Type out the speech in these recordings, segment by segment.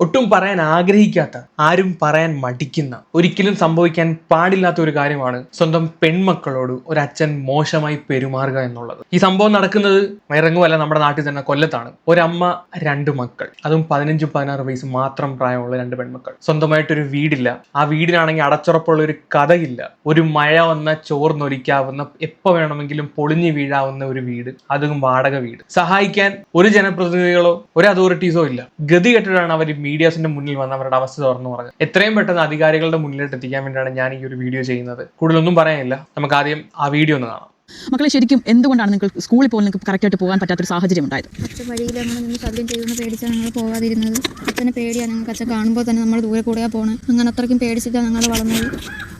ഒട്ടും പറയാൻ ആഗ്രഹിക്കാത്ത ആരും പറയാൻ മടിക്കുന്ന ഒരിക്കലും സംഭവിക്കാൻ പാടില്ലാത്ത ഒരു കാര്യമാണ് സ്വന്തം പെൺമക്കളോട് ഒരു അച്ഛൻ മോശമായി പെരുമാറുക എന്നുള്ളത്. ഈ സംഭവം നടക്കുന്നത് ഇറങ്ങുമല്ല നമ്മുടെ നാട്ടിൽ തന്നെ കൊല്ലത്താണ്. ഒരമ്മ രണ്ട് മക്കൾ. അതും പതിനഞ്ചും പതിനാറ് വയസ്സ് മാത്രം പ്രായമുള്ള രണ്ട് പെൺമക്കൾ. സ്വന്തമായിട്ടൊരു വീടില്ല. ആ വീടിനാണെങ്കിൽ അടച്ചുറപ്പുള്ള ഒരു കഥയില്ല. ഒരു മഴ വന്ന ചോർന്നൊലിക്കാവുന്ന എപ്പോൾ വേണമെങ്കിലും പൊളിഞ്ഞു വീഴാവുന്ന ഒരു വീട്. അതും വാടക വീട്. സഹായിക്കാൻ ഒരു ജനപ്രതിനിധികളോ ഒരു അതോറിറ്റീസോ ഇല്ല. ഗതി കെട്ടിട്ടാണ് അവർ മീഡിയാസിന്റെ മുന്നിൽ വന്ന് അവരുടെ അവസ്ഥ തുറന്നു പറഞ്ഞു. എത്രയും പെട്ടെന്ന് അധികാരികളുടെ മുന്നിലോട്ട് എത്തിക്കാൻ വേണ്ടിയാണ് ഞാൻ ഈ ഒരു വീഡിയോ ചെയ്യുന്നത്. കൂടുതലൊന്നും പറയാനില്ല. നമുക്ക് ആദ്യം ആ വീഡിയോ ഒന്ന് കാണാം. മക്കളെ ശരിക്കും എന്തുകൊണ്ടാണ് നിങ്ങൾക്ക് സ്കൂളിൽ പോലും നിങ്ങൾക്ക് കറക്റ്റായിട്ട് പോകാൻ പറ്റാത്തൊരു സാഹചര്യം ഉണ്ടായത്? അച്ഛൻ വഴിയിൽ നമ്മൾ നിന്ന് ശല്യം ചെയ്യുമെന്ന് പേടിച്ചാണ് ഞങ്ങൾ പോകാതിരുന്നത്. അച്ഛനെ പേടിയാണ്. ഞങ്ങൾക്ക് അച്ഛൻ കാണുമ്പോൾ തന്നെ നമ്മൾ ദൂരെ കൂടെയാണ് പോകണം അങ്ങനെ അത്രയ്ക്കും പേടിച്ചിട്ടാണ് ഞങ്ങൾ വളർന്നത്.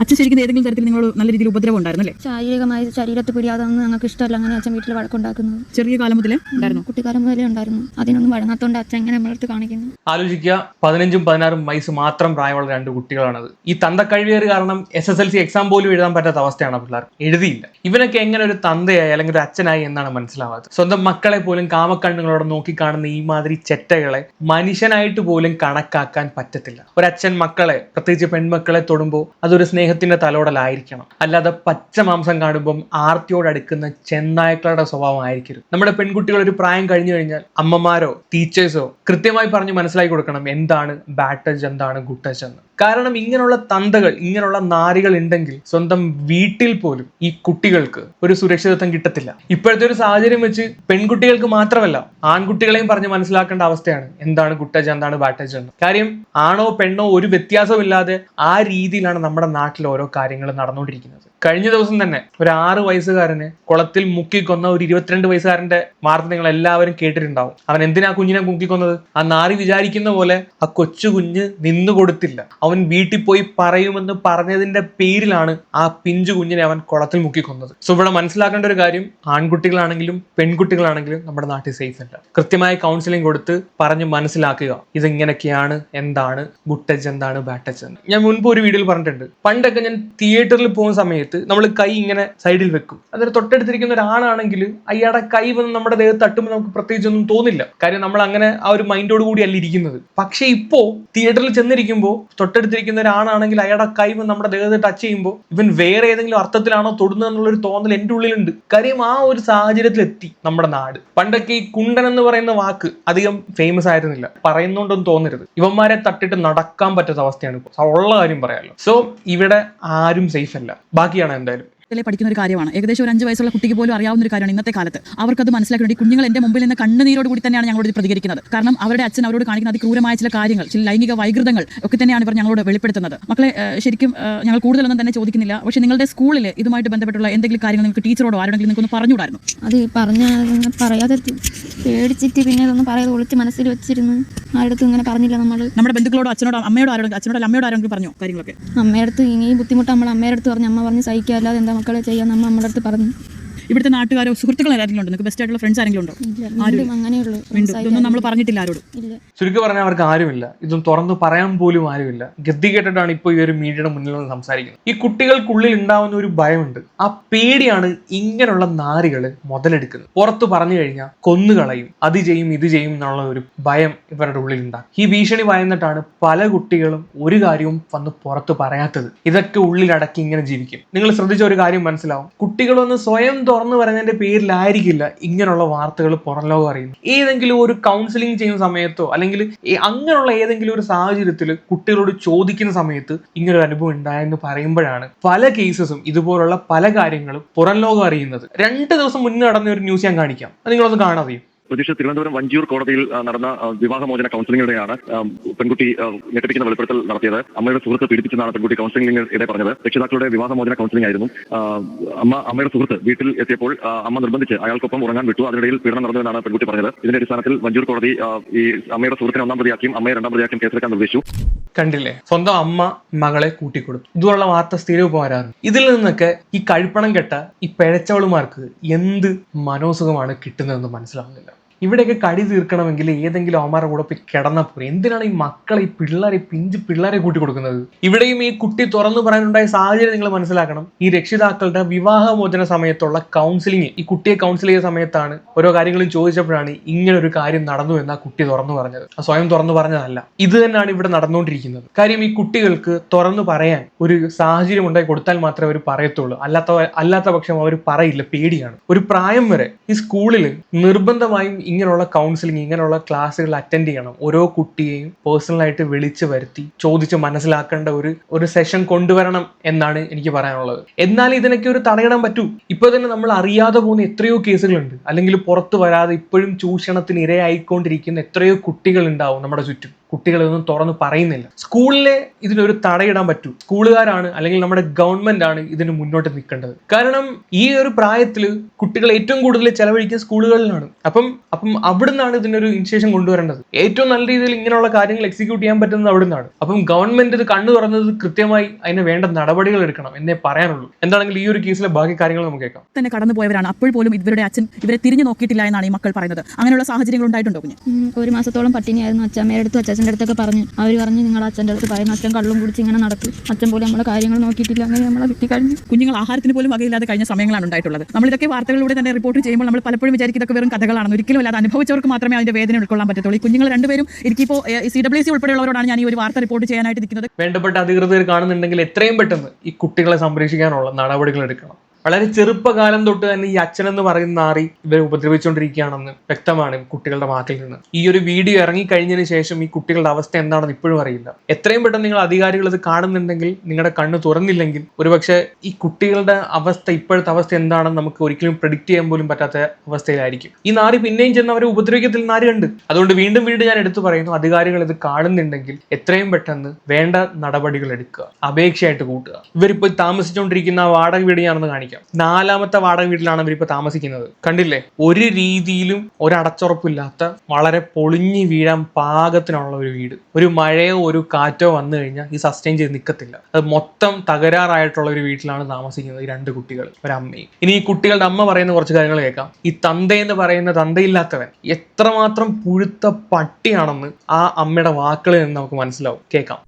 അച്ഛൻ ശരിക്കും ഏതെങ്കിലും തരത്തിൽ നിങ്ങൾ നല്ല രീതിയിൽ ഉപദ്രവം ഉണ്ടായിരുന്നു അല്ലേ? ശാരീരികമായി ശരീരത്തിൽ പിടിയാതൊന്നും ഞങ്ങൾക്ക് ഇഷ്ടമല്ല അങ്ങനെ അച്ഛൻ വീട്ടിൽ വഴക്കുണ്ടാക്കുന്നത് ചെറിയ കാലം മുതലേ ഉണ്ടായിരുന്നു? കുട്ടിക്കാലം മുതലേ ഉണ്ടായിരുന്നു. അതിനൊന്നും വഴങ്ങാത്തോണ്ട് അച്ഛൻ എങ്ങനെ നമ്മളടുത്ത് കാണിക്കുന്നു. ആലോചിക്കുക പതിനഞ്ചും പതിനാറും വയസ്സ് മാത്രം പ്രായമുള്ള രണ്ട് കുട്ടികളാണത്. ഈ തന്തക്കഴിവേറ് കാരണം S S L C exam പോലും എഴുതാൻ പറ്റാത്ത അവസ്ഥയാണ് പിള്ളേർ. എഴുതിയില്ല. ഇവനൊക്കെ എങ്ങനെ ഒരു തന്തയായി അല്ലെങ്കിൽ ഒരു അച്ഛനായി എന്നാണ് മനസ്സിലാവാത്തത്. സ്വന്തം മക്കളെ പോലും കാമക്കണ്ണുകളോടെ നോക്കിക്കാണുന്ന ഈ മാതിരി ചെറ്റകളെ മനുഷ്യനായിട്ട് പോലും കണക്കാക്കാൻ പറ്റത്തില്ല. ഒരച്ഛൻ അച്ഛൻ മക്കളെ പ്രത്യേകിച്ച് പെൺമക്കളെ തൊടുമ്പോൾ അതൊരു സ്നേഹത്തിന്റെ തലോടലായിരിക്കണം. അല്ലാതെ പച്ച മാംസം കാണുമ്പം ആർത്തിയോട് അടുക്കുന്ന ചെന്നായ്ക്കളുടെ സ്വഭാവമായിരിക്കരുത്. നമ്മുടെ പെൺകുട്ടികൾ ഒരു പ്രായം കഴിഞ്ഞു കഴിഞ്ഞാൽ അമ്മമാരോ ടീച്ചേഴ്സോ കൃത്യമായി പറഞ്ഞ് മനസ്സിലാക്കി കൊടുക്കണം എന്താണ് ബാഡ് ടച്ച് എന്താണ് ഗുഡ് ടച്ച് എന്ന്. കാരണം ഇങ്ങനെയുള്ള തന്തകൾ ഇങ്ങനെയുള്ള നാരികൾ ഉണ്ടെങ്കിൽ സ്വന്തം വീട്ടിൽ പോലും ഈ കുട്ടികൾക്ക് ഒരു സുരക്ഷിതത്വം കിട്ടത്തില്ല. ഇപ്പോഴത്തെ ഒരു സാഹചര്യം വെച്ച് പെൺകുട്ടികൾക്ക് മാത്രമല്ല ആൺകുട്ടികളെയും പറഞ്ഞ് മനസ്സിലാക്കേണ്ട അവസ്ഥയാണ്. എന്താണ് കുട്ടജ് എന്താണ് ബാഡ് എന്ന്. കാര്യം ആണോ പെണ്ണോ ഒരു വ്യത്യാസമില്ലാതെ ആ രീതിയിലാണ് നമ്മുടെ നാട്ടിൽ ഓരോ കാര്യങ്ങൾ നടന്നുകൊണ്ടിരിക്കുന്നത്. കഴിഞ്ഞ ദിവസം തന്നെ ഒരു ആറ് വയസ്സുകാരനെ കുളത്തിൽ മുക്കിക്കൊന്ന ഒരു ഇരുപത്തിരണ്ട് വയസ്സുകാരന്റെ വാർത്ത നിങ്ങൾ എല്ലാവരും കേട്ടിട്ടുണ്ടാവും. അവൻ എന്തിനാ കുഞ്ഞിനെ മുക്കിക്കൊന്നത്? ആ നാറി വിചാരിക്കുന്ന പോലെ ആ കൊച്ചു കുഞ്ഞ് നിന്നു കൊടുത്തില്ല. അവൻ വീട്ടിൽ പോയി പറയുമെന്ന് പറഞ്ഞതിന്റെ പേരിലാണ് ആ പിഞ്ചു കുഞ്ഞിനെ അവൻ കുളത്തിൽ മുക്കിക്കൊന്നത്. സോ ഇവിടെ മനസ്സിലാക്കേണ്ട ഒരു കാര്യം ആൺകുട്ടികളാണെങ്കിലും പെൺകുട്ടികളാണെങ്കിലും നമ്മുടെ നാട്ടിൽ സേഫ് അല്ല. കൃത്യമായ കൗൺസിലിംഗ് കൊടുത്ത് പറഞ്ഞ് മനസ്സിലാക്കുക ഇതിങ്ങനെയൊക്കെയാണ്? എന്താണ്? ഗുഡ് എന്താണ് ബാഡ് എന്ന് ഞാൻ മുൻപ് ഒരു വീഡിയോയിൽ പറഞ്ഞിട്ടുണ്ട്. പണ്ടൊക്കെ ഞാൻ തിയേറ്ററിൽ പോകുന്ന സമയത്ത് നമ്മൾ കൈ ഇങ്ങനെ സൈഡിൽ വെക്കും. അതൊരു തൊട്ടടുത്തിരിക്കുന്ന ഒരാളാണെങ്കിൽ അയാളുടെ കൈ വന്ന് നമ്മുടെ ദേഹത്ത് തട്ടുമ്പോൾ നമുക്ക് പ്രത്യേകിച്ചൊന്നും തോന്നില്ല. കാര്യം നമ്മൾ അങ്ങനെ ആ ഒരു മൈൻഡോട് കൂടി അല്ല ഇരിക്കുന്നത്. പക്ഷെ ഇപ്പോ തിയേറ്ററിൽ ചെന്നിരിക്കുമ്പോൾ തൊട്ടടുത്തിരിക്കുന്ന ഒരാളാണെങ്കിൽ അയാളുടെ കൈ വന്ന് നമ്മുടെ ദേഹത്ത് ടച്ച് ചെയ്യുമ്പോൾ ഇവൻ വേറെ ഏതെങ്കിലും അർത്ഥത്തിലാണോ തൊടുന്നത് എന്നുള്ള ഒരു തോന്നൽ എന്റെ ഉള്ളിലുണ്ട്. കാര്യം ആ ഒരു സാഹചര്യത്തിൽ എത്തി നമ്മുടെ നാട്. പണ്ടൊക്കെ ഈ കുണ്ടൻ എന്ന് പറയുന്ന വാക്ക് അധികം ഫേമസ് ആയിരുന്നില്ല. പറയുന്നോണ്ടൊന്നും തോന്നരുത്. ഇവന്മാരെ തട്ടിട്ട് നടക്കാൻ പറ്റാത്ത അവസ്ഥയാണ് ഇപ്പോൾ. ഉള്ള കാര്യം പറയാമല്ലോ സോ ഇവിടെ ആരും സേഫ് അല്ല. ബാക്കിയാണ് എന്തായാലും. ഇതിലെ പഠിക്കുന്ന ഒരു കാര്യമാണ്. ഏകദേശം ഒരു അഞ്ച് വയസ്സുള്ള കുട്ടിക്ക് പോലും അറിയാവുന്ന ഒരു കാര്യമാണ് ഇന്നത്തെ കാലത്ത്. അവർക്കത് മനസ്സിലാക്കി കുഞ്ഞുങ്ങൾ എന്റെ മുമ്പിൽ നിന്ന് കണ്ണുനീരോട് കൂടി തന്നെയാണ് ഞങ്ങളോട് പ്രതികരിക്കുന്നത്. കാരണം അവരുടെ അച്ഛൻ അവരോട് കാണിക്കുന്ന അതിക്രൂരമായ ചില കാര്യങ്ങൾ ചില ലൈംഗിക വൈകൃതങ്ങൾ ഒക്കെ തന്നെയാണ് ഇവർ ഞങ്ങളോട് വെളിപ്പെടുത്തുന്നത്. മക്കളെ ശരിക്കും ഞങ്ങൾ കൂടുതലൊന്നും തന്നെ ചോദിക്കുന്നില്ല. പക്ഷേ നിങ്ങളുടെ സ്കൂളിൽ ഇതുമായിട്ട് ബന്ധപ്പെട്ടുള്ള എന്തെങ്കിലും കാര്യങ്ങൾ നിങ്ങൾക്ക് ടീച്ചറോടോ ആരോടെങ്കിലും നിങ്ങൾക്ക് ഒന്ന് പറഞ്ഞുകൂടായിരുന്നു? അത് പറഞ്ഞ പറയാതെ പേടിച്ചിട്ട് പിന്നെ ഒന്നും പറയാതെ ഒളിച്ച് മനസ്സിൽ വെച്ചിരുന്നു. ആരുടെ ഇങ്ങനെ പറഞ്ഞില്ല നമ്മൾ നമ്മുടെ ബന്ധുക്കളോടോ അച്ഛനോടോ അമ്മയോടോ ആരോടും അച്ഛനോടോ അമ്മയോടോ ആരെങ്കിലും പറഞ്ഞോ കാര്യങ്ങളൊക്കെ? അമ്മയുടെ അടുത്ത് ഇനി ബുദ്ധിമുട്ട് നമ്മൾ അമ്മയുടെ അടുത്ത് പറഞ്ഞു അമ്മ പറഞ്ഞ് സഹിക്കാല്ലാതെ എന്താ മക്കളെ ചെയ്യാൻ അമ്മ നമ്മുടെ അടുത്ത് പറഞ്ഞു. ഇവിടുത്തെ നാട്ടുകാരോ സുഹൃത്തുക്കൾ ആരെങ്കിലും ഉണ്ടോ? നിങ്ങൾക്ക് ബെസ്റ്റ് ആയിട്ടുള്ള ഫ്രണ്ട്സ് ആരെങ്കിലും ഉണ്ടോ? ഇതൊന്നും നമ്മൾ പറഞ്ഞിട്ടില്ല ആരോടും. ചുരുക്കി പറഞ്ഞാൽ അവർക്ക് ആരുമില്ല. ഇതും തുറന്നു പറയാൻ പോലും ആരുമില്ല. ഗതി കേട്ടിട്ടാണ് ഇപ്പോൾ ഈ ഒരു മീഡിയയുടെ മുന്നിൽ നിന്ന് സംസാരിക്കുന്നത്. ഈ കുട്ടികൾക്കുള്ളിൽ ഉണ്ടാവുന്ന ഒരു ഭയമുണ്ട്. ആ പേടിയാണ് ഇങ്ങനെയുള്ള നാരികൾ മുതലെടുക്കുന്നത്. പുറത്തു പറഞ്ഞു കഴിഞ്ഞാൽ കൊന്നുകളയും അത് ചെയ്യും ഇത് ചെയ്യും എന്നുള്ള ഒരു ഭയം ഇവരുടെ ഉള്ളിൽ ഉണ്ടാകും ഈ ഭീഷണി ഭയന്നിട്ടാണ് പല കുട്ടികളും ഒരു കാര്യവും വന്ന് പുറത്ത് പറയാത്തത്. ഇതൊക്കെ ഉള്ളിലടക്കി ഇങ്ങനെ ജീവിക്കും. നിങ്ങൾ ശ്രദ്ധിച്ച ഒരു കാര്യം മനസ്സിലാവും. കുട്ടികളൊന്ന് സ്വയം തുറന്നു പറയുന്നതിന്റെ പേരിലായിരിക്കില്ല ഇങ്ങനെയുള്ള വാർത്തകൾ പുറം ലോകം അറിയുന്നത്. ഏതെങ്കിലും ഒരു കൗൺസിലിംഗ് ചെയ്യുന്ന സമയത്തോ അല്ലെങ്കിൽ അങ്ങനെയുള്ള ഏതെങ്കിലും ഒരു സാഹചര്യത്തിൽ കുട്ടികളോട് ചോദിക്കുന്ന സമയത്ത് ഇങ്ങനൊരു അനുഭവം ഉണ്ടായെന്ന് പറയുമ്പോഴാണ് പല കേസസും ഇതുപോലുള്ള പല കാര്യങ്ങളും പുറം ലോകം അറിയുന്നത്. രണ്ട് ദിവസം മുന്നേ നടന്ന ഒരു ന്യൂസ് ഞാൻ കാണിക്കാം. അത് നിങ്ങളൊന്ന് കാണാതെ പ്രതീക്ഷ തിരുവനന്തപുരം വഞ്ചിയൂർ കോടതിയിൽ നടന്ന വിവാഹമോചന കൗൺസിലിംഗിനിടെയാണ് പെൺകുട്ടി ഞെട്ടിപ്പിക്കുന്ന വെളിപ്പെടുത്തൽ നടത്തിയത്. അമ്മയുടെ സുഹൃത്ത് പീഡിപ്പിച്ചെന്നാണ് പെൺകുട്ടി കൗൺസിലിംഗിൽ ഇടെ പറഞ്ഞത്. രക്ഷിതാക്കളുടെ വിവാഹമോചന കൗൺസിലിംഗ് ആയിരുന്നു അമ്മ അമ്മയുടെ സുഹൃത്ത് വീട്ടിൽ എത്തിയപ്പോൾ അമ്മ നിർബന്ധിച്ച് അയാൾക്കൊപ്പം ഉറങ്ങാൻ വിട്ടു. അതിനിടയിൽ പീഡനം നടന്നുവെന്നാണ് പെൺകുട്ടി പറഞ്ഞത്. ഇതിന്റെ അടിസ്ഥാനത്തിൽ വഞ്ചിയൂർ കോടതി ഈ അമ്മയുടെ സുഹൃത്തിനെ ഒന്നാം പ്രതിയാക്കിയും അമ്മയെ രണ്ടാം പ്രതിയാക്കിയും കേസെടുക്കാൻ നിർദ്ദേശിച്ചു. കണ്ടില്ലേ? സ്വന്തം അമ്മ മകളെ കൂട്ടിക്കൊടുത്തു. ഇതുപോലുള്ള വാർത്ത സ്ഥിരം ഇപ്പോൾ ഇതിൽ നിന്നൊക്കെ ഈ കഴിപ്പണം കെട്ട ഈ പിഴച്ചവളുമാർക്ക് എന്ത് മനോസുഖമാണ് കിട്ടുന്നതെന്ന് മനസ്സിലാവുന്നില്ല. ഇവിടെയൊക്കെ കടി തീർക്കണമെങ്കിൽ ഏതെങ്കിലും അവന്മാരുടെ കൂടെ പോയി കിടന്നാൽ പോയി എന്തിനാണ് ഈ മക്കളെ ഈ പിള്ളേരെ പിഞ്ച് പിള്ളേരെ കൂട്ടി കൊടുക്കുന്നത് ഇവിടെയും ഈ കുട്ടി തുറന്നു പറയാനുണ്ടായ സാഹചര്യം നിങ്ങൾ മനസ്സിലാക്കണം. ഈ രക്ഷിതാക്കളുടെ വിവാഹമോചന സമയത്തുള്ള കൗൺസിലിംഗ് ഈ കുട്ടിയെ കൗൺസിൽ ചെയ്ത സമയത്താണ് ഓരോ കാര്യങ്ങളും ചോദിച്ചപ്പോഴാണ് ഇങ്ങനെ ഒരു കാര്യം നടന്നു എന്ന് ആ കുട്ടി തുറന്നു പറഞ്ഞത്. സ്വയം തുറന്നു പറഞ്ഞതല്ല. ഇത് തന്നെയാണ് ഇവിടെ നടന്നുകൊണ്ടിരിക്കുന്നത്. കാര്യം ഈ കുട്ടികൾക്ക് തുറന്നു പറയാൻ ഒരു സാഹചര്യം ഉണ്ടായി കൊടുത്താൽ മാത്രമേ അവർ പറയത്തുള്ളൂ. അല്ലാത്ത അല്ലാത്ത പക്ഷം അവർ പറയില്ല. പേടിയാണ്. ഒരു പ്രായം വരെ ഈ സ്കൂളിൽ നിർബന്ധമായും ഇങ്ങനെയുള്ള കൗൺസിലിംഗ് ഇങ്ങനെയുള്ള ക്ലാസ്സുകൾ അറ്റൻഡ് ചെയ്യണം. ഓരോ കുട്ടിയെയും പേഴ്സണലായിട്ട് വിളിച്ച് വരുത്തി ചോദിച്ച് മനസ്സിലാക്കേണ്ട ഒരു ഒരു സെഷൻ കൊണ്ടുവരണം എന്നാണ് എനിക്ക് പറയാനുള്ളത്. എന്നാൽ ഇതിനൊക്കെ ഒരു തടയിടാൻ പറ്റൂ. ഇപ്പൊ തന്നെ നമ്മൾ അറിയാതെ പോകുന്ന എത്രയോ കേസുകളുണ്ട്. അല്ലെങ്കിൽ പുറത്തു വരാതെ ഇപ്പോഴും ചൂഷണത്തിന് ഇരയായിക്കൊണ്ടിരിക്കുന്ന എത്രയോ കുട്ടികൾ ഉണ്ടാവും നമ്മുടെ ചുറ്റും. കുട്ടികളൊന്നും തുറന്ന് പറയുന്നില്ല. സ്കൂളിലെ ഇതിനൊരു തടയിടാൻ പറ്റൂ. സ്കൂളുകാരാണ് അല്ലെങ്കിൽ നമ്മുടെ ഗവൺമെന്റ് ആണ് ഇതിന് മുന്നോട്ട് നിൽക്കേണ്ടത്. കാരണം ഈ ഒരു പ്രായത്തിൽ കുട്ടികൾ ഏറ്റവും കൂടുതൽ ചെലവഴിക്കുന്ന സ്കൂളുകളിലാണ്. അപ്പം അപ്പം അവിടുന്നാണ് ഇതിനൊരു ഇനിഷ്യേഷൻ കൊണ്ടുവരേണ്ടത്. ഏറ്റവും നല്ല രീതിയിൽ ഇങ്ങനെയുള്ള കാര്യങ്ങൾ എക്സിക്യൂട്ട് ചെയ്യാൻ പറ്റുന്നത് അവിടുന്നാണ്. അപ്പം ഗവൺമെന്റ് ഇത് കണ്ണു തുറന്നത് കൃത്യമായി അതിന് വേണ്ട നടപടികൾ എടുക്കണം എന്നേ പറയാനുള്ളൂ. എന്താണെങ്കിൽ ഈ ഒരു കേസിലെ ബാക്കി കാര്യങ്ങൾ നമുക്ക് കേൾക്കാം. തന്നെ കടന്നു പോയവരാണ് അപ്പോൾ പോലും ഇവരുടെ അച്ഛൻ ഇവരെ തിരിഞ്ഞു നോക്കിയിട്ടില്ല എന്നാണ് ഈ മക്കൾ പറയുന്നത്. അങ്ങനെയുള്ള സാഹചര്യങ്ങൾ ഉണ്ടായിട്ടുണ്ടോ കുഞ്ഞ്? ഒരു മാസത്തോളം പട്ടിണിയായിരുന്നു. അച്ഛമ്മയുടെ അടുത്തും അച്ഛന്റെ അടുത്തൊക്കെ പറഞ്ഞു. അവർ പറഞ്ഞു നിങ്ങൾ അച്ഛന്റെ അടുത്ത് പറയുന്നു. അച്ഛൻ കള്ളും കുടിച്ച് ഇങ്ങനെ നടക്കും. അച്ഛൻ പോലും നമ്മളെ കാര്യങ്ങൾ നോക്കിയിട്ടില്ല. അങ്ങനെ നമ്മളെ കിട്ടി കഴിഞ്ഞു. കുഞ്ഞുങ്ങൾ ആഹാരത്തിന് പോലും വകയില്ലാതെ കഴിഞ്ഞ സമയങ്ങളാണ് ഉണ്ടായിട്ടുള്ളത്. നമ്മൾ ഇതൊക്കെ വാർത്തകളിലൂടെ തന്നെ റിപ്പോർട്ട് ചെയ്യുമ്പോൾ നമ്മൾ പലപ്പോഴും വിചാരിക്കും ഇതൊക്കെ വെറും കഥകളാണ് ഒരിക്കലും അല്ലാതെ അനുഭവിച്ചവർക്ക് മാത്രമേ അതിന്റെ വേദന ഉൾക്കൊള്ളാൻ പറ്റത്തുള്ളൂ. ഈ കുഞ്ഞുങ്ങൾ രണ്ടുപേരും എനിക്കിപ്പോൾ സി ഡബ്ല്യു സി ഉൾപ്പെടെയുള്ളവരോടാണ് ഞാൻ ഈ ഒരു വാർത്ത റിപ്പോർട്ട് ചെയ്യാനായിട്ട് നിൽക്കുന്നത്. വേണ്ടപ്പെട്ട അധികൃതർ കാണുന്നുണ്ടെങ്കിൽ എത്രയും പെട്ടെന്ന് ഈ കുട്ടികളെ സംരക്ഷിക്കാനുള്ള നടപടികൾ എടുക്കണം. വളരെ ചെറുപ്പകാലം തൊട്ട് തന്നെ ഈ അച്ഛൻ എന്ന് പറയുന്ന ആറി ഇവരെ ഉപദ്രവിച്ചുകൊണ്ടിരിക്കുകയാണെന്ന് വ്യക്തമാണ് കുട്ടികളുടെ വാക്കിൽ നിന്ന്. ഈ ഒരു വീഡിയോ ഇറങ്ങി കഴിഞ്ഞതിന് ശേഷം ഈ കുട്ടികളുടെ അവസ്ഥ എന്താണെന്ന് ഇപ്പോഴും അറിയില്ല. എത്രയും പെട്ടെന്ന് നിങ്ങൾ അധികാരികൾ ഇത് കാണുന്നുണ്ടെങ്കിൽ നിങ്ങളുടെ കണ്ണ് തുറന്നില്ലെങ്കിൽ ഒരുപക്ഷെ ഈ കുട്ടികളുടെ അവസ്ഥ ഇപ്പോഴത്തെ അവസ്ഥ എന്താണെന്ന് നമുക്ക് ഒരിക്കലും പ്രിഡിക്റ്റ് ചെയ്യാൻ പോലും പറ്റാത്ത അവസ്ഥയിലായിരിക്കും. ഈ നാറി പിന്നെയും ചെന്ന് അവരെ ഉപദ്രവിക്കത്തിൽ നാരി ഉണ്ട് അതുകൊണ്ട് വീണ്ടും വീണ്ടും ഞാൻ എടുത്തു പറയുന്നു അധികാരികൾ ഇത് കാണുന്നുണ്ടെങ്കിൽ എത്രയും പെട്ടെന്ന് വേണ്ട നടപടികൾ എടുക്കുക അപേക്ഷയായിട്ട് കൂട്ടുക. ഇവരിപ്പോ താമസിച്ചുകൊണ്ടിരിക്കുന്ന വാടക വീട് ഞാനൊന്ന് കാണിക്കാം. നാലാമത്തെ വാടക വീട്ടിലാണ് ഇവരിപ്പോ താമസിക്കുന്നത്. കണ്ടില്ലേ? ഒരു രീതിയിലും ഒരടച്ചുറപ്പില്ലാത്ത വളരെ പൊളിഞ്ഞു വീഴാൻ പാകത്തിനുള്ള ഒരു വീട്. ഒരു മഴയോ ഒരു കാറ്റോ വന്നു കഴിഞ്ഞാൽ ഈ സസ്റ്റെയിൻ ചെയ്ത് നിൽക്കത്തില്ല അത് മൊത്തം തകരാറായിട്ടുള്ള ഒരു വീട്ടിലാണ് താമസിക്കുന്നത് ഈ രണ്ട് കുട്ടികൾ ഒരമ്മയും. ഇനി ഈ കുട്ടികളുടെ അമ്മ പറയുന്ന കുറച്ച് കാര്യങ്ങൾ കേൾക്കാം. ഈ തന്ത എന്ന് പറയുന്ന തന്തയില്ലാത്തവൻ എത്രമാത്രം പുഴുത്ത പട്ടിയാണെന്ന് ആ അമ്മയുടെ വാക്കുകളിൽ നിന്ന് നമുക്ക് മനസ്സിലാവും. കേൾക്കാം.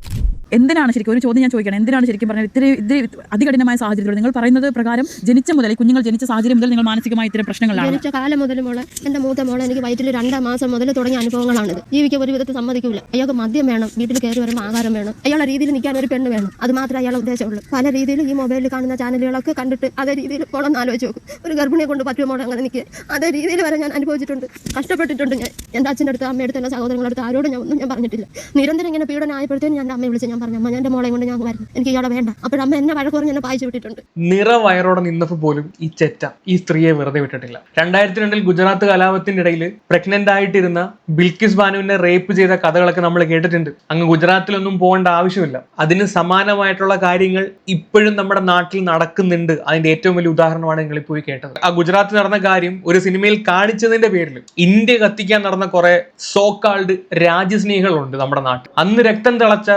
എന്തിനാണ് ശരിക്കും? ഒരു ചോദ്യം ഞാൻ ചോദിക്കണം എന്തിനാണ് ശരിക്കും പറഞ്ഞാൽ ഇത്ര ഇത്തിരി അതികഠിനമായ സാഹചര്യത്തിൽ നിങ്ങൾ പറയുന്നത് പ്രകാരം ജനിച്ച മുതൽ കുഞ്ഞുങ്ങൾ ജനിച്ച സാഹചര്യം മുതൽ നിങ്ങൾ മാനസികമായി ഇത്തരം പ്രശ്നങ്ങളാണ് ജനിച്ച കാലം മുതൽ മോളെ എന്റെ മൂത്ത മോളെ എനിക്ക് വയറ്റിൽ രണ്ടാം മാസം മുതൽ തുടങ്ങിയ അനുഭവങ്ങളാണ് ജീവിക്കാൻ ഒരു വിധത്തിൽ സമ്മതിക്കില്ല അയാൾക്ക് മദ്യം വേണം വീട്ടിൽ കയറി വരുമ്പോൾ ആഹാരം വേണം അയാളുടെ രീതിയിൽ നിൽക്കാൻ ഒരു പെണ്ണ് വേണം. അത് മാത്രമേ അയാളെ ഉദ്ദേശമുള്ളൂ. പല രീതിയിൽ ഈ മൊബൈലിൽ കാണുന്ന ചാനലുകളൊക്കെ കണ്ടിട്ട് അതേ രീതിയിൽ മോളൊന്ന് ആലോചിച്ച് നോക്കും. ഒരു ഗർഭിണിയെ കൊണ്ട് പറ്റുമോ മോളെ അങ്ങനെ നിൽക്കുക അതേ രീതിയിൽ വരെ ഞാൻ അനുഭവിച്ചിട്ടുണ്ട്. കഷ്ടപ്പെട്ടിട്ടുണ്ട് ഞാൻ. എന്റെ അച്ഛന്റെ അടുത്ത് അമ്മയുടെ എന്റെ സഹോദരങ്ങളുടെ അടുത്ത് ആരോടും ഞാൻ ഒന്നും ഞാൻ പറഞ്ഞിട്ടില്ല. നിരന്തരം ഇങ്ങനെ പീഡനമായപ്പോഴത്തേനും ഞാൻ അമ്മയെ വിളിച്ച് ഞാൻ പറഞ്ഞു അമ്മ എന്റെ മോളെ കൊണ്ട് ഞാൻ വരുന്നു എനിക്ക് ഇയാളെ വേണ്ട. അപ്പോഴമ്മ എന്നെ വഴക്ക് പറഞ്ഞ് എന്നെ പായിച്ചു വിട്ടിട്ടുണ്ട്. നിറ വയറോടെ നിന്നപ്പോൾ പോലും ഈ ചെറ്റ ഈ സ്ത്രീയെ വെറുതെ വിട്ടിട്ടില്ല. രണ്ടായിരത്തി രണ്ടിൽ ഗുജറാത്ത് കലാപത്തിന്റെ ഇടയിൽ പ്രഗ്നന്റ് ആയിട്ടിരുന്ന ബിൽക്കിസ് ബാനുവിനെ റേപ്പ് ചെയ്ത കഥകളൊക്കെ നമ്മൾ കേട്ടിട്ടുണ്ട്. അങ്ങ് ഗുജറാത്തിലൊന്നും പോകേണ്ട ആവശ്യമില്ല. അതിന് സമാനമായിട്ടുള്ള കാര്യങ്ങൾ ഇപ്പോഴും നമ്മുടെ നാട്ടിൽ നടക്കുന്നുണ്ട്. അതിന്റെ ഏറ്റവും വലിയ ഉദാഹരണമാണ് നിങ്ങൾ പോയി കേട്ടത്. ആ ഗുജറാത്തിൽ നടന്ന കാര്യം ഒരു സിനിമയിൽ കാണിച്ചതിന്റെ പേരിൽ ഇന്ത്യ കത്തിക്കാൻ നടന്ന കുറെ സോക്കാൾഡ് രാജ്യസ്നേഹികളുണ്ട് നമ്മുടെ നാട്ടിൽ. അന്ന് രക്തം തിളച്ച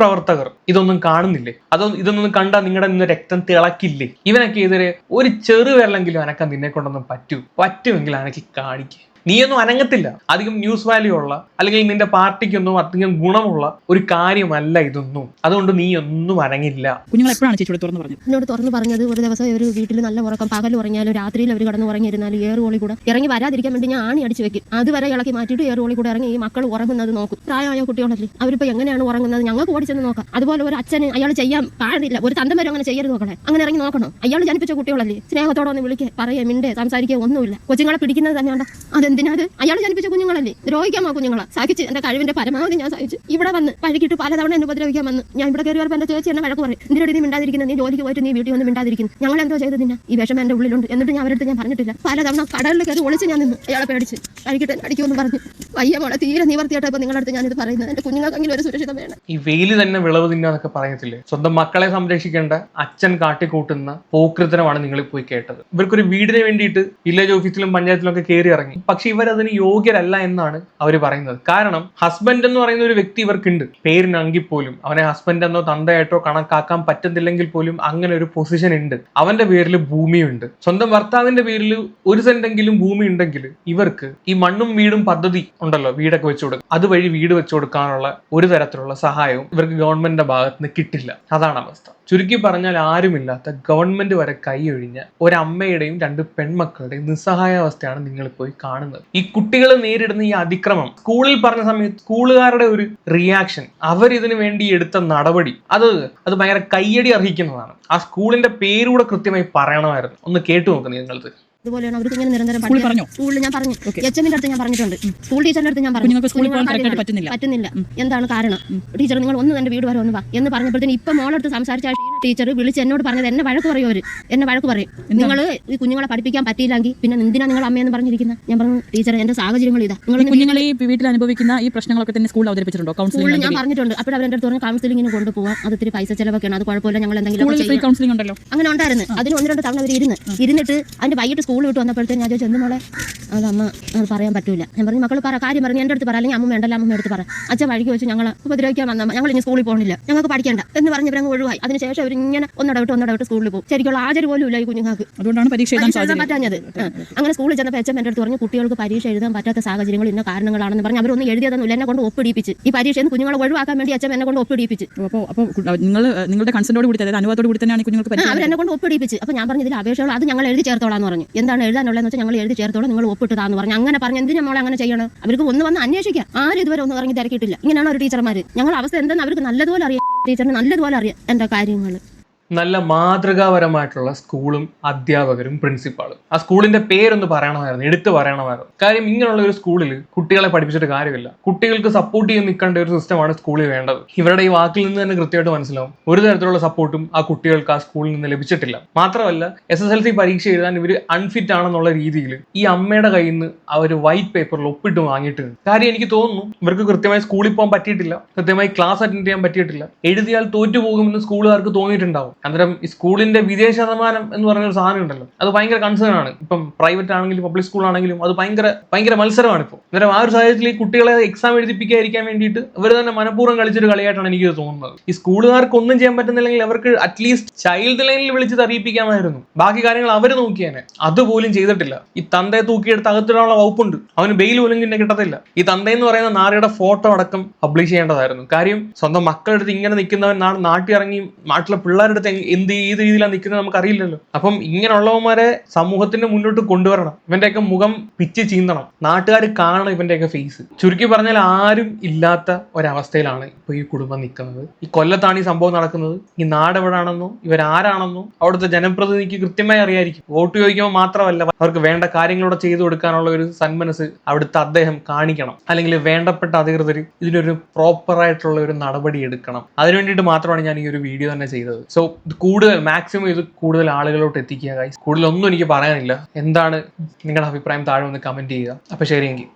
പൊതുപ്രവർത്തകർ ഇതൊന്നും കാണുന്നില്ലേ? അതോ ഇതൊന്നും കണ്ടാൽ നിങ്ങളുടെ നിന്ന് രക്തം തിളക്കില്ലേ? ഇവനൊക്കെ എതിരെ ഒരു ചെറുവിരലെങ്കിലും അനക്കാൻ നിന്നെ കൊണ്ടൊന്നും പറ്റൂ. പറ്റുമെങ്കിൽ അനക്ക് കാണിക്കുക നീയൊന്നും അനങ്ങത്തില്ല. അധികം ന്യൂസ് വാല്യൂ ഉള്ള അല്ലെങ്കിൽ നിന്റെ പാർട്ടിക്കൊന്നും അധികം ഗുണമുള്ള ഒരു കാര്യമല്ല ഇതൊന്നും. അതുകൊണ്ട് നീ ഒന്നും അനങ്ങില്ല. കുഞ്ഞുങ്ങൾ എപ്പോഴാണ് ചേച്ചിയോട് തുറന്നു പറഞ്ഞത്? എന്നോട് തുറന്നു പറഞ്ഞത് ഒരു ദിവസം ഒരു വീട്ടിൽ നല്ല ഉറക്കം പകൽ ഉറങ്ങിയാലും രാത്രിയിൽ അവർ കടന്ന് ഉറങ്ങിയിരുന്നാലും ഏറുകോളി കൂടെ ഇറങ്ങി വരാതിരിക്കാൻ വേണ്ടി ഞാൻ ആണി അടിച്ചു വെക്കും. അതുവരെ ഇളക്കി മാറ്റിയിട്ട് ഏറുകോളി കൂടെ ഇറങ്ങി ഈ മക്കൾ ഉറങ്ങുന്നത് നോക്കും. പ്രായമായ കുട്ടികളല്ലേ അവരിപ്പോൾ എങ്ങനെയാണ് ഉറങ്ങുന്നത്? ഞങ്ങൾക്ക് ഓടിച്ചെന്ന് നോക്കാം. അതുപോലെ ഒരു അച്ഛന് അയാൾ ചെയ്യാൻ പാടില്ല. ഒരു തന്തം വരെ അങ്ങനെ ചെയ്യരുത് നോക്കണേ അങ്ങനെ ഇറങ്ങി നോക്കണം. അയാൾ ജനിപ്പിച്ച കുട്ടികളല്ലേ സ്നേഹത്തോടെ ഒന്ന് വിളിക്കേ പറയുക മിണ്ടേ സംസാരിക്കുക ഒന്നുമില്ല. കൊച്ചുങ്ങളെ പിടിക്കുന്നത് തന്നെയാണ്? അതെന്തിനാ അത്? അയാൾ ജനിപ്പിച്ച കുഞ്ഞുങ്ങളല്ലേ? ദ്രോഹിക്കാമോ കുഞ്ഞുങ്ങളെ? സഹിച്ച് എന്റെ കഴിവിന്റെ പരമാവധി ഞാൻ സഹിച്ചു. ഇവിടെ വന്ന് പഴകിട്ട് പലതവണ എന്നെ ഉപദ്രവിക്കാൻ വന്ന് ഞാൻ ഇവിടെ കയറി വരുമ്പോൾ എന്റെ ചേച്ചി എന്നെ വഴക്ക് പറയും. എന്തിനോട് നീ മിണ്ടാതിരിക്കുന്ന? നീ ജോലിക്ക് പോയിട്ട് നീ വീട്ടിൽ വന്ന് മിണ്ടാതിരിക്കുന്നു. ഞങ്ങൾ എന്തോ ചെയ്തു നിന്നാ? ഈ വിഷമം എന്റെ ഉള്ളിലുണ്ട്. എന്നിട്ട് ഞാൻ അവരടുത്ത് ഞാൻ പറഞ്ഞിട്ടില്ല. പലതവണ കടലിൽ കയറി ഒളിച്ച് ഞാൻ നിന്ന് അയാളെ പേടിച്ച് കഴിക്കട്ടെ അടിക്കുമെന്ന് പറഞ്ഞു. വയ്യ മോളെ തീരെ നിവർത്തിയായിട്ട് നിങ്ങളുടെ അടുത്ത് ഞാനിത് പറയുന്നത്. എന്റെ കുഞ്ഞുങ്ങൾക്കെങ്കിലും ഒരു സുരക്ഷിതം വേണം. ഈ വെയിൽ തന്നെ വിളവ് തിന്നാന്നൊക്കെ പറയത്തില്ലേ? സ്വന്തം മക്കളെ സംരക്ഷിക്കേണ്ട അച്ഛൻ കാട്ടിക്കൂട്ടുന്ന പോകൃതനമാണ് നിങ്ങൾ പോയി കേട്ടത്. ഇവർക്കൊരു വീടിന് വേണ്ടിയിട്ട് വില്ലേജ് ഓഫീസിലും പഞ്ചായത്തിലും ഒക്കെ കയറി ഇറങ്ങി. പക്ഷെ ഇവരതിന് യോഗ്യരല്ല എന്നാണ് അവർ പറയുന്നത്. കാരണം ഹസ്ബൻഡ് എന്ന് പറയുന്ന ഒരു വ്യക്തി ഇവർക്കുണ്ട്. പേരിനെങ്കിൽ പോലും അവനെ ഹസ്ബൻഡ് എന്നോ തന്തയായിട്ടോ കണക്കാക്കാൻ പറ്റുന്നില്ലെങ്കിൽ പോലും അങ്ങനെ ഒരു പൊസിഷൻ ഉണ്ട്. അവന്റെ പേരിൽ ഭൂമിയുണ്ട്. സ്വന്തം ഭർത്താവിന്റെ പേരിൽ ഒരു സെന്റെങ്കിലും ഭൂമി ഉണ്ടെങ്കിൽ ഇവർക്ക് ഈ മണ്ണും വീടും പദ്ധതി ഉണ്ടല്ലോ വീടൊക്കെ വെച്ചു കൊടുക്കും അതുവഴി വീട് വെച്ചു കൊടുക്കാനുള്ള ഒരു തരത്തിലുള്ള സഹായവും ഇവർക്ക് ഗവൺമെന്റിന്റെ ഭാഗത്ത് നിന്ന് കിട്ടില്ല. അതാണ് അവസ്ഥ. ചുരുക്കി പറഞ്ഞാൽ ആരുമില്ലാത്ത ഗവൺമെന്റ് വരെ കൈയൊഴിഞ്ഞ ഒരമ്മയുടെയും രണ്ട് പെൺമക്കളുടെയും നിസ്സഹായാവസ്ഥയാണ് നിങ്ങൾ പോയി കാണുന്നത്. ഈ കുട്ടികൾ നേരിടുന്ന ഈ അതിക്രമം സ്കൂളിൽ പറഞ്ഞ സമയത്ത് സ്കൂളുകാരുടെ ഒരു റിയാക്ഷൻ അവർ ഇതിനു വേണ്ടി എടുത്ത നടപടി അത് അത് ഭയങ്കര കയ്യടി അർഹിക്കുന്നതാണ്. ആ സ്കൂളിന്റെ പേരൂടെ കൃത്യമായി പറയണമായിരുന്നു. ഒന്ന് കേട്ടു നോക്ക് നിങ്ങളത്. ഇതുപോലെയാണ് അവർക്ക് ഇങ്ങനെ നിരന്തരം സ്കൂളിൽ ഞാൻ പറഞ്ഞു. അടുത്ത് ഞാൻ പറഞ്ഞിട്ടുണ്ട്. സ്കൂൾ ടീച്ചറിന്റെ അടുത്ത് ഞാൻ പറഞ്ഞു. പറ്റുന്നില്ല. എന്താണ് കാരണം? ടീച്ചർ നിങ്ങൾ ഒന്ന് തന്നെ വീട് വരെ ഒന്ന് വാ എന്ന് പറഞ്ഞപ്പോഴത്തേന് ഇപ്പൊ മോളടുത്ത് സംസാരിച്ച ആ ടീച്ചർ വിളിച്ച് എന്നോട് പറഞ്ഞത് എന്നെ വഴക്ക് പറയും അവർ. എന്നെ വഴക്ക് പറയും. നിങ്ങൾ ഈ കുഞ്ഞുങ്ങളെ പഠിപ്പിക്കാൻ പറ്റിയില്ലെങ്കിൽ പിന്നെ എന്തിനാ നിങ്ങൾ അമ്മയെന്ന് പറഞ്ഞിരിക്കുന്നത് ഞാൻ പറഞ്ഞു ടീച്ചർ എന്റെ സാഹചര്യങ്ങൾ ഇതാ. നിങ്ങൾ കുഞ്ഞുങ്ങൾ ഈ വീട്ടിൽ അനുഭവിക്കുന്ന ഈ പ്രശ്നങ്ങളൊക്കെ തന്നെ സ്കൂളിൽ അവതരിപ്പിച്ചിട്ടുണ്ടോ? കൗൺസിലിംഗ് ഞാൻ പറഞ്ഞിട്ടുണ്ട്. അപ്പോൾ അവരുടെ അടുത്ത് പറഞ്ഞു കൗൺസിലിങ്ങിന് കൊണ്ടുപോകാം അത് ഒത്തിരി പൈസ ചിലവൊക്കെയാണ്. അത് കുഴപ്പമില്ല. ഞങ്ങൾ എന്തെങ്കിലും സ്കൂളിൽ ഫ്രീ കൗൺസിലിംഗ് ഉണ്ടല്ലോ? അങ്ങനെ ഉണ്ടായിരുന്നു. അതിന് ഒന്ന് രണ്ട് തവണ അവർ ഇരുന്ന്. ഇരുന്നിട്ട് അതിന്റെ വൈകിട്ട് സ്കൂൾ വിട്ട് വന്നപ്പോഴത്തേക്ക് ഞാൻ ചോദിച്ചു എന്ത് മോളെ? അത് അമ്മ അത് പറയാൻ പറ്റൂല. ഞാൻ പറഞ്ഞു മക്കൾ പറ കാര്യം പറഞ്ഞു. എന്റെ അടുത്ത് പറ. അല്ലെങ്കിൽ അമ്മ വേണ്ടല്ല അമ്മ എടുത്ത് പറ. അച്ഛൻ വഴിക്ക് വെച്ച് ഞങ്ങൾ ഉപദ്രവിക്കാൻ വന്ന? ഞങ്ങൾ ഇനി സ്കൂളിൽ പോകണില്ല ഞങ്ങൾക്ക് പഠിക്കേണ്ട. എന്ന് പറഞ്ഞവരങ്ങ് ഒഴിവായി. അതിനുശേഷം ഇങ്ങനെ ഒന്നിടവിട്ട് ഒന്നിടവിട്ട് സ്കൂളിൽ പോകും. ശരിക്കുള്ള ആചാരം പോലും ഇല്ല ഈ കുഞ്ഞുങ്ങൾക്ക്. അതുകൊണ്ടാണ് പരീക്ഷ എഴുതാൻ പരീക്ഷ പറ്റാഞ്ഞത്. അങ്ങനെ സ്കൂളിൽ ചെന്നപ്പോൾ എച്ചം എന്റെ അടുത്ത് പറഞ്ഞു കുട്ടികൾക്ക് പരീക്ഷ എഴുതാൻ പറ്റാത്ത സാഹചര്യങ്ങൾ ഇന്ന കാരണങ്ങളാണെന്ന് പറഞ്ഞ് അവരൊന്നും എഴുതിയതൊന്നുമില്ല. എന്നെ കൊണ്ട് ഒപ്പിടിപ്പിച്ച്. ഈ പരീക്ഷയിൽ നിന്ന് കുഞ്ഞുങ്ങളെ ഒഴിവാക്കാൻ വേണ്ടി അച്ഛൻ എന്നെ കൊണ്ട് ഒപ്പിടിപ്പിച്ച്. അപ്പോൾ അപ്പോൾ നിങ്ങൾ നിങ്ങളുടെ കൺസെന്റോട് കൂടി അതായത് അനുവാദത്തോട് കൂടി തന്നെയാണ് കുഞ്ഞുങ്ങൾക്ക് പരീക്ഷ അവരെന്നെ കൊണ്ട് ഒപ്പിടിപ്പിച്ച്. അപ്പോൾ ഞാൻ പറഞ്ഞതിൽ അപേക്ഷകൾ അത് ഞങ്ങൾ എഴുതി ചേർത്തോളാന്ന് പറഞ്ഞു. എന്താണ് എഴുതാനുള്ളതെന്ന് വെച്ചാൽ ഞങ്ങൾ എഴുതി ചേർത്തോളാം. നിങ്ങൾ ഒപ്പിട്ടതാന്ന് പറഞ്ഞു. അങ്ങനെ പറഞ്ഞു എന്തിനും നമ്മൾ അങ്ങനെ ചെയ്യണം? അവർക്ക് ഒന്ന് വന്ന് അന്വേഷിക്കാം. ആരും ഇതുവരെ ഒന്നും ഇറങ്ങി തിരക്കിയിട്ടില്ല. ഇങ്ങനെയാണ് ഒരു ടീച്ചർമാർ ഞങ്ങൾ അവസ്ഥ എന്തെന്ന് അവർക്ക് നല്ലതുപോലെ അറിയാം. ടീച്ചറിന് നല്ലതുപോലെ അറിയാം എന്റെ കാര്യങ്ങൾ. നല്ല മാതൃകാപരമായിട്ടുള്ള സ്കൂളും അധ്യാപകരും പ്രിൻസിപ്പാളും ആ സ്കൂളിന്റെ പേരൊന്ന് പറയണമായിരുന്നു എടുത്തു പറയണമായിരുന്നു. കാര്യം ഇങ്ങനെയുള്ള ഒരു സ്കൂളിൽ കുട്ടികളെ പഠിപ്പിച്ചിട്ട് കാര്യമില്ല. കുട്ടികൾക്ക് സപ്പോർട്ട് ചെയ്ത് നിൽക്കേണ്ട ഒരു സിസ്റ്റമാണ് സ്കൂളിൽ വേണ്ടത്. ഇവരുടെ ഈ വാക്കിൽ നിന്ന് തന്നെ കൃത്യമായിട്ട് മനസ്സിലാവും. ഒരു തരത്തിലുള്ള സപ്പോർട്ടും ആ കുട്ടികൾക്ക് ആ സ്കൂളിൽ നിന്ന് ലഭിച്ചിട്ടില്ല. മാത്രമല്ല എസ് എസ് എൽ സി പരീക്ഷ എഴുതാൻ ഇവർ അൺഫിറ്റ് ആണെന്നുള്ള രീതിയിൽ ഈ അമ്മയുടെ കയ്യിൽ നിന്ന് അവർ വൈറ്റ് പേപ്പറിൽ ഒപ്പിട്ട് വാങ്ങിയിട്ടുണ്ട്. കാര്യം എനിക്ക് തോന്നുന്നു ഇവർക്ക് കൃത്യമായി സ്കൂളിൽ പോകാൻ പറ്റിയിട്ടില്ല. കൃത്യമായി ക്ലാസ് അറ്റൻഡ് ചെയ്യാൻ പറ്റിയിട്ടില്ല. എഴുതിയാൽ തോറ്റു പോകുമെന്ന് സ്കൂളുകാർക്ക് തോന്നിയിട്ടുണ്ടാവും. അന്നേരം ഈ സ്കൂളിന്റെ വിദേശ ശതമാനം എന്ന് പറയുന്ന ഒരു സാധനം ഉണ്ടല്ലോ. അത് ഭയങ്കര കൺസേൺ ആണ്. ഇപ്പം പ്രൈവറ്റ് ആണെങ്കിലും പബ്ലിക് സ്കൂൾ ആണെങ്കിലും അത് ഭയങ്കര ഭയങ്കര മത്സരമാണ് ഇപ്പോൾ അന്നേരം ആ ഒരു സാഹചര്യത്തിൽ ഈ കുട്ടികളെ എക്സാം എഴുതിപ്പിക്കാതിരിക്കാൻ വേണ്ടിയിട്ട് ഇവർ തന്നെ മനഃപൂർവം കളിച്ചൊരു കളിയായിട്ടാണ് എനിക്ക് തോന്നുന്നത്. ഈ സ്കൂളുകാർക്ക് ഒന്നും ചെയ്യാൻ പറ്റുന്നില്ലെങ്കിൽ അവർക്ക് അറ്റ്ലീസ്റ്റ് ചൈൽഡ് ലൈനിൽ വിളിച്ച് അറിയിപ്പിക്കാമായിരുന്നു ബാക്കി കാര്യങ്ങൾ അവർ നോക്കിയേനെ അതുപോലും ചെയ്തിട്ടില്ല. ഈ തന്തയെ തൂക്കിയെടുത്ത് അകത്തിടാനുള്ള വകുപ്പുണ്ട്. അവന് ബെയിൽ പോലും പിന്നെ കിട്ടത്തില്ല. ഈ തന്തയെന്ന് പറയുന്ന നാരയുടെ ഫോട്ടോ അടക്കം പബ്ലിഷ് ചെയ്യേണ്ടതായിരുന്നു. കാര്യം സ്വന്തം മക്കളുടെ അടുത്ത് ഇങ്ങനെ നിൽക്കുന്നവൻ നാ നാട്ടിൽ ഇറങ്ങി നാട്ടിലെ പിള്ളേരുടെ അടുത്ത് എന്ത് ഏത് രീതിയിലാണ് നിൽക്കുന്നത് നമുക്ക് അറിയില്ലല്ലോ അപ്പം ഇങ്ങനെയുള്ളവന്മാരെ സമൂഹത്തിന്റെ മുന്നോട്ട് കൊണ്ടുവരണം. ഇവന്റെയൊക്കെ മുഖം പിച്ച് ചീന്തണം. നാട്ടുകാർ കാണണം ഇവന്റെയൊക്കെ ഫേസ് ചുരുക്കി പറഞ്ഞാൽ ആരും ഇല്ലാത്ത ഒരവസ്ഥയിലാണ് ഇപ്പൊ ഈ കുടുംബം നിൽക്കുന്നത് ഈ കൊല്ലത്താണ് ഈ സംഭവം നടക്കുന്നത്. ഈ നാട് എവിടാണെന്നോ ഇവരാരാണെന്നോ അവിടുത്തെ ജനപ്രതിനിധിക്ക് കൃത്യമായി അറിയായിരിക്കും. വോട്ട് ചോദിക്കുമ്പോൾ മാത്രമല്ല അവർക്ക് വേണ്ട കാര്യങ്ങളോടെ ചെയ്തു കൊടുക്കാനുള്ള ഒരു സന്മനസ് അവിടുത്തെ അദ്ദേഹം കാണിക്കണം. അല്ലെങ്കിൽ വേണ്ടപ്പെട്ട അധികൃതർ ഇതിനൊരു പ്രോപ്പറായിട്ടുള്ള ഒരു നടപടി എടുക്കണം. അതിനു വേണ്ടിയിട്ട് മാത്രമാണ് ഞാൻ ഈ ഒരു വീഡിയോ തന്നെ ചെയ്തത്. സോ ഇത് കൂടുതൽ മാക്സിമം ഇത് കൂടുതൽ ആളുകളോട്ട് എത്തിക്കുക കൂടുതലൊന്നും എനിക്ക് പറയാനില്ല. എന്താണ് നിങ്ങളുടെ അഭിപ്രായം? താഴെ ഒന്ന് കമന്റ് ചെയ്യുക. അപ്പോൾ ശരിയെങ്കിൽ.